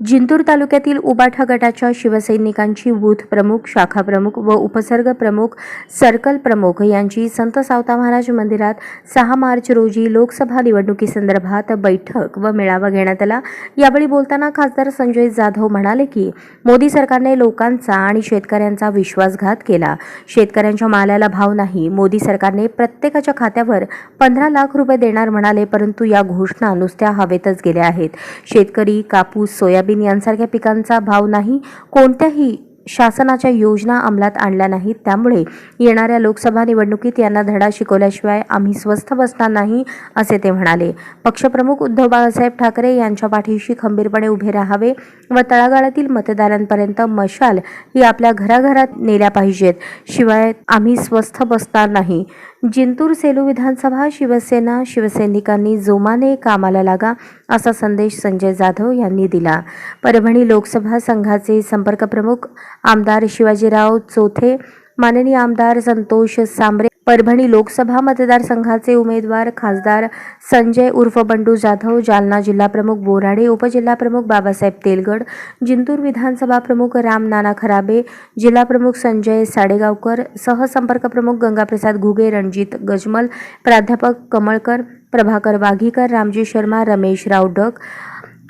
जिंतूर तालुक्यातील उबाठा गटाच्या शिवसैनिकांची बूथ प्रमुख शाखा प्रमुख व उपसर्ग प्रमुख सर्कल प्रमुख यांची संत सावता महाराज मंदिरात सहा मार्च रोजी लोकसभा निवडणुकीसंदर्भात बैठक व मेळावा घेण्यात आला. यावेळी बोलताना खासदार संजय जाधव म्हणाले की मोदी सरकारने लोकांचा आणि शेतकऱ्यांचा विश्वासघात केला. शेतकऱ्यांच्या मालाला भाव नाही. मोदी सरकारने प्रत्येकाच्या खात्यावर पंधरा लाख रुपये देणार म्हणाले परंतु या घोषणा नुसत्या हवेतच गेल्या आहेत. शेतकरी कापूस सोयाबीन यांसारख्या पिकांचा भाव नाही. कोणत्याही शासनाच्या योजना अंमलात आणल्या नाहीत. त्यामुळे येणाऱ्या लोकसभा निवडणुकीत यांना धडा शिकवल्याशिवाय आम्ही स्वस्थ बसणार नाही असे ते म्हणाले. पक्षप्रमुख उद्धव बाळासाहेब ठाकरे यांच्या पाठीशी खंबीरपणे उभे राहावे व तळागाळातील मतदारांपर्यंत मशाल ही आपल्या घराघरात नेल्या पाहिजेत. शिवाय आम्ही स्वस्थ बसणार नाही. जिंतूर सेलू विधानसभा शिवसेना शिवसैनिकांनी जोमाने कामाला लागा असा संदेश संजय जाधव यांनी दिला. परभणी लोकसभा संघाचे संपर्क प्रमुख आमदार शिवाजीराव चोथे माननीय आमदार संतोष सांबरे परभणी लोकसभा मतदारसंघाचे उमेदवार खासदार संजय उर्फ बंडू जाधव जालना जिल्हा प्रमुख बोराडे उपजिल्हाप्रमुख बाबासाहेब तेलगड जिंतूर विधानसभा प्रमुख राम नाना खराबे जिल्हा प्रमुख संजय साडेगावकर सहसंपर्क प्रमुख गंगाप्रसाद घुगे रणजित गजमल प्राध्यापक कमळकर प्रभाकर वाघीकर रामजी शर्मा रमेश रावडक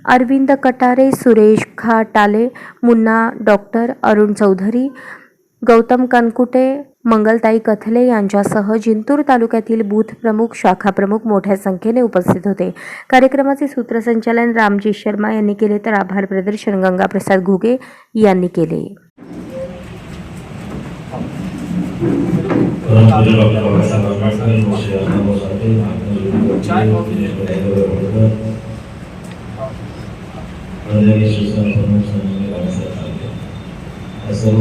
अरविंद कटारे सुरेश खाटाले मुन्ना डॉक्टर अरुण चौधरी गौतम कनकुटे मंगलताई कथले यांच्यासह जिंतूर तालुक्यातील बूथ प्रमुख शाखा प्रमुख मोठ्या संख्येने उपस्थित होते. कार्यक्रमाचे सूत्रसंचालन रामजी शर्मा यांनी केले तर आभार प्रदर्शन गंगाप्रसाद घुगे यांनी केले. परंतु डॉक्टर बाबासाहेब आंबेडकर यांच्या जन्मदिवसासाठी चाय कॉफी. प्रजानी शिक्षण प्रमुख संजय बाबासाहेब ठाकरे या सर्व